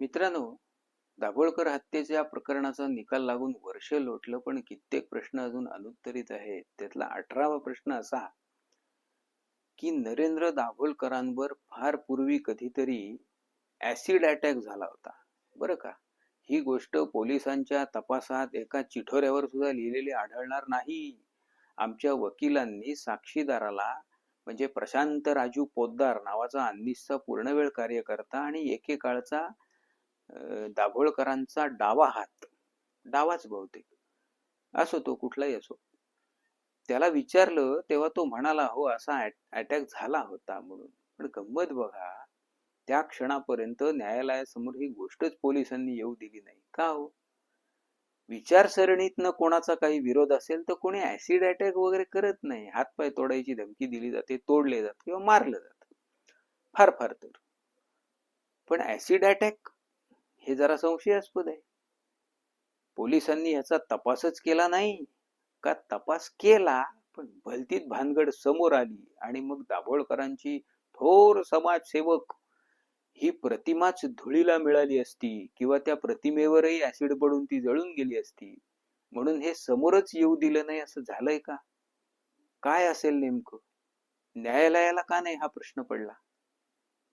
मित्रांनो दाभोळकर हत्येच्या प्रकरणाचा निकाल लागून वर्ष लोटलं पण कित्येक प्रश्न अजून अनुत्तरित आहेत. त्यातला अठरावा प्रश्न असा की नरेंद्र दाभोलकरांवर फार पूर्वी कधीतरी ऍसिड अटॅक झाला होता. बरं का? ही गोष्ट पोलिसांच्या तपासात एका चिठोऱ्यावर सुद्धा लिहिलेली आढळणार नाही. आमच्या वकिलांनी साक्षीदाराला म्हणजे प्रशांत राजू पोद्दार नावाचा अंनिसचा पूर्णवेळ कार्यकर्ता आणि एकेकाळचा अं, दाभोळकरांचा डावा हात. डावाच बहुतेक. असो तो कुठलाही असो. त्याला विचारलं तेव्हा तो म्हणाला हो असा अटॅक झाला होता म्हणून. पण गंमत बघा त्या क्षणापर्यंत न्यायालयासमोर ही गोष्टच पोलिसांनी येऊ दिली नाही. का हो? विचारसरणीतनं कोणाचा काही विरोध असेल तर कोणी ऍसिड अटॅक वगैरे करत नाही. हातपाय तोडायची धमकी दिली जाते तोडले जात किंवा मारलं जात. फार फार तर. पण ऍसिड अटॅक हे जरा संशयास्पद आहे. पोलिसांनी याचा तपासच केला नाही. का तपास केला पण भलतीत भानगड समोर आली आणि मग दाभोळकरांची थोर समाजसेवक ही प्रतिमाच धुळीला मिळाली असती किंवा त्या प्रतिमेवरही ऍसिड पडून ती जळून गेली असती. म्हणून हे समोरच येऊ दिलं नाही असं झालंय का? काय असेल नेमकं? न्यायालयाला का नाही हा प्रश्न पडला?